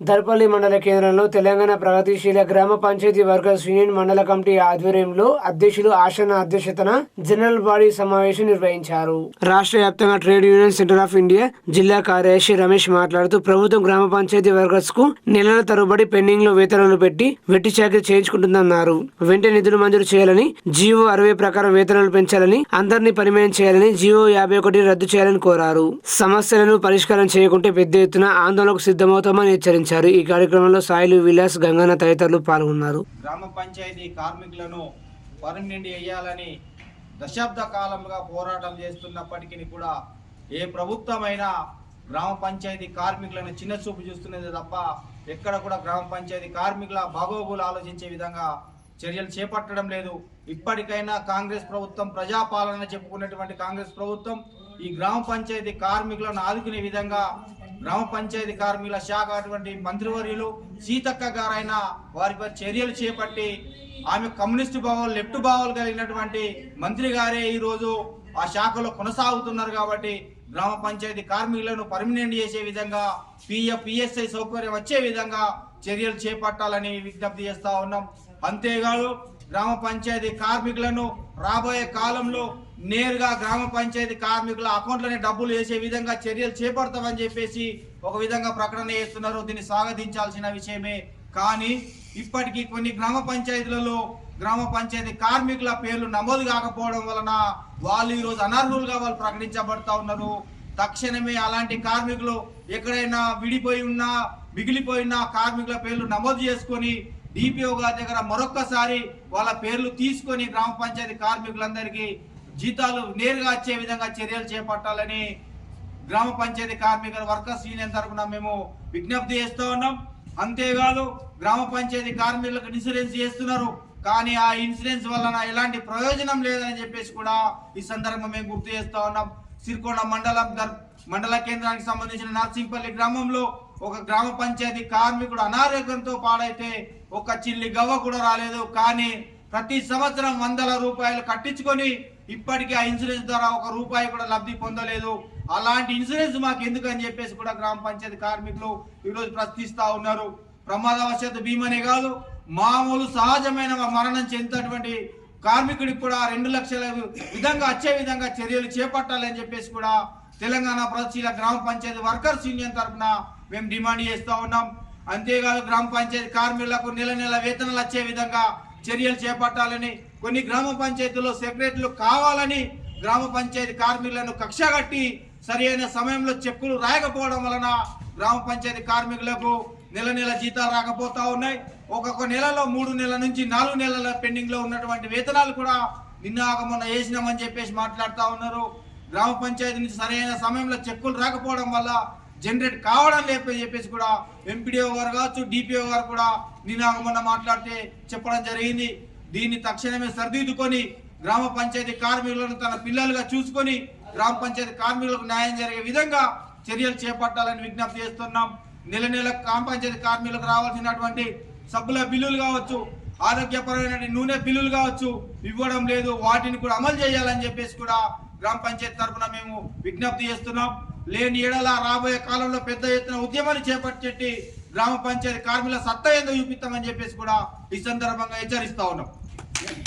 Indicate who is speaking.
Speaker 1: దర్పల్లి మండల కేంద్రంలో తెలంగాణ ప్రగతిశీల గ్రామ పంచాయతీ వర్కర్స్ యూనియన్ మండల కమిటీ ఆధ్వర్యంలో అధ్యక్షులు ఆశన అధ్యక్షతన జనరల్ బాడీ సమావేశం నిర్వహించారు. రాష్ట్ర వ్యాప్తంగా trade union centre of India జిల్లా కార్యదర్శి రమేష్ మాట్లాడుతూ ప్రభుత్వం గ్రామ పంచాయతీ వర్కర్స్కు నెలల తరబడి పెండింగ్లో వేతనాలు పెట్టి వెట్టి చాకరీ చేయించుకుంటుందన్నారు. వెంటనే నిధులు మంజూరు చేయాలని జీవో అరవై ప్రకారం వేతనాలు పెంచాలని అందరినీ పరిమయం చేయాలని జీవో యాభై ఒకటి రద్దు చేయాలని కోరారు. సమస్యలను పరిష్కారం చేయకుంటే పెద్ద ఎత్తున ఆందోళనకు సిద్ధమవుతామని హెచ్చరించారు. ఈ కార్యక్రమంలో సాయిలు విలాస్ గంగన్న తదితరులు పాల్గొన్నారు.
Speaker 2: గ్రామ పంచాయతీ కార్మికులను పర్మనెంట్ చేయాలని దశాబ్ద కాలంగా పోరాటం చేస్తున్నప్పటికీ కూడా ఏ ప్రభుత్వమైనా గ్రామ పంచాయతీ కార్మికులను చిన్న చూపు చూస్తున్నది తప్ప ఎక్కడ కూడా గ్రామ పంచాయతీ కార్మికుల బాగోగులు ఆలోచించే విధంగా చర్యలు చేపట్టడం లేదు. ఇప్పటికైనా కాంగ్రెస్ ప్రభుత్వం ప్రజాపాలన చెప్పుకున్నటువంటి కాంగ్రెస్ ప్రభుత్వం ఈ గ్రామ పంచాయతీ కార్మికులను ఆదుకునే విధంగా గ్రామ పంచాయతీ కార్మికుల శాఖ అటువంటి మంత్రివర్యులు సీతక్క గారైన వారిపై చర్యలు చేపట్టి ఆమె కమ్యూనిస్టు భావాలు లెఫ్ట్ భావాలు కలిగినటువంటి మంత్రి గారే ఈరోజు ఆ శాఖలో కొనసాగుతున్నారు కాబట్టి గ్రామ పంచాయతీ కార్మికులను పర్మినెంట్ చేసే విధంగా పిఎఫ్ పిఎస్ఐ సౌకర్యం వచ్చే విధంగా చర్యలు చేపట్టాలని విజ్ఞప్తి చేస్తా ఉన్నాం. అంతేకాదు గ్రామ పంచాయతీ కార్మికులను రాబోయే కాలంలో నేరుగా గ్రామ పంచాయతీ కార్మికుల అకౌంట్లోనే డబ్బులు వేసే విధంగా చర్యలు చేపడతామని చెప్పేసి ఒక విధంగా ప్రకటన చేస్తున్నారు. దీన్ని స్వాగతించాల్సిన విషయమే. కానీ ఇప్పటికీ కొన్ని గ్రామ పంచాయతీలలో గ్రామ పంచాయతీ కార్మికుల పేర్లు నమోదు కాకపోవడం వలన వాళ్ళు ఈరోజు అనర్హులుగా వాళ్ళు ప్రకటించబడతా ఉన్నారు. తక్షణమే అలాంటి కార్మికులు ఎక్కడైనా విడిపోయి ఉన్నా మిగిలిపోయిన కార్మికుల పేర్లు నమోదు చేసుకొని డిపిఓ గారి దగ్గర మరొక్కసారి వాళ్ళ పేర్లు తీసుకొని గ్రామ పంచాయతీ కార్మికులందరికీ జీతాలు నేరుగా వచ్చే విధంగా చర్యలు చేపట్టాలని గ్రామ పంచాయతీ కార్మికుల వర్కర్స్ యూనియన్ తరఫున మేము విజ్ఞప్తి చేస్తూ ఉన్నాం. అంతేకాదు గ్రామ పంచాయతీ కార్మికులకు ఇన్సూరెన్స్ చేస్తున్నారు. కానీ ఆ ఇన్సూరెన్స్ వలన ఎలాంటి ప్రయోజనం లేదని చెప్పేసి కూడా ఈ సందర్భంగా మేము గుర్తు చేస్తూ ఉన్నాం. సిరికొండ మండలం మండల కేంద్రానికి సంబంధించిన నర్సింపల్లి గ్రామంలో ఒక గ్రామ పంచాయతీ కార్మికుడు అనారోగ్యంతో పాడైతే ఒక చిల్లి గవ్వ కూడా రాలేదు. కానీ ప్రతి సంవత్సరం వందల రూపాయలు కట్టించుకొని ఇప్పటికీ ఆ ఇన్సూరెన్స్ ద్వారా ఒక రూపాయి కూడా లబ్ధి పొందలేదు. అలాంటి ఇన్సూరెన్స్ మాకు ఎందుకు అని చెప్పేసి కూడా గ్రామ పంచాయతీ కార్మికులు ఈరోజు ప్రశ్నిస్తూ ఉన్నారు. ప్రమాదవశాత్తు బీమానే కాదు మామూలు సహజమైన మరణం చెందినటువంటి కార్మికుడికి కూడా రెండు లక్షల విధంగా వచ్చే విధంగా చర్యలు చేపట్టాలని చెప్పేసి కూడా తెలంగాణ ప్రగతిశీల గ్రామ పంచాయతీ వర్కర్స్ యూనియన్ తరఫున మేము డిమాండ్ చేస్తూ ఉన్నాం. అంతేకాదు గ్రామ పంచాయతీ కార్మికులకు నెల నెల వేతనాలు వచ్చే విధంగా చర్యలు చేపట్టాలని కొన్ని గ్రామ పంచాయతీలో సెక్రటరీలు కావాలని గ్రామ పంచాయతీ కార్మికులను కక్షగట్టి సరైన సమయంలో చెక్కులు రాయకపోవడం వలన గ్రామ పంచాయతీ కార్మికులకు నెల నెల జీతాలు రాకపోతా ఉన్నాయి. ఒక్కొక్క నెలలో మూడు నెలల నుంచి నాలుగు నెలల పెండింగ్లో ఉన్నటువంటి వేతనాలు కూడా నిన్న మొన్న వేసినామని చెప్పేసి మాట్లాడుతూ ఉన్నారు. గ్రామ పంచాయతీ నుంచి సరైన సమయంలో చెక్కులు రాకపోవడం వల్ల జనరేట్ కావడం లేదని చెప్పేసి కూడా ఎంపీడీఓ గారు కావచ్చు డిపిఓ గారు కూడా నిన్న మొన్న మాట్లాడితే చెప్పడం జరిగింది. దీన్ని తక్షణమే సరిదిద్దుకొని గ్రామ పంచాయతీ కార్మికులను తన పిల్లలుగా చూసుకొని గ్రామ పంచాయతీ కార్మికులకు న్యాయం జరిగే విధంగా చర్యలు చేపట్టాలని విజ్ఞప్తి చేస్తున్నాం. నెల నెల గ్రామ పంచాయతీ కార్మికులకు రావాల్సినటువంటి సబ్బుల బిల్లులు కావచ్చు ఆరోగ్యపరమైన నూనె బిల్లులు కావచ్చు ఇవ్వడం లేదు. వాటిని కూడా అమలు చేయాలని చెప్పేసి కూడా గ్రామ పంచాయతీ తరఫున మేము విజ్ఞప్తి చేస్తున్నాం. లేని ఏడల రాబోయే కాలంలో పెద్ద ఎత్తున ఉద్యమాన్ని చేపట్టి గ్రామ పంచాయతీ కార్మికుల సత్తా ఏందో చూపిస్తామని చెప్పేసి కూడా ఈ సందర్భంగా హెచ్చరిస్తా ఉన్నాం.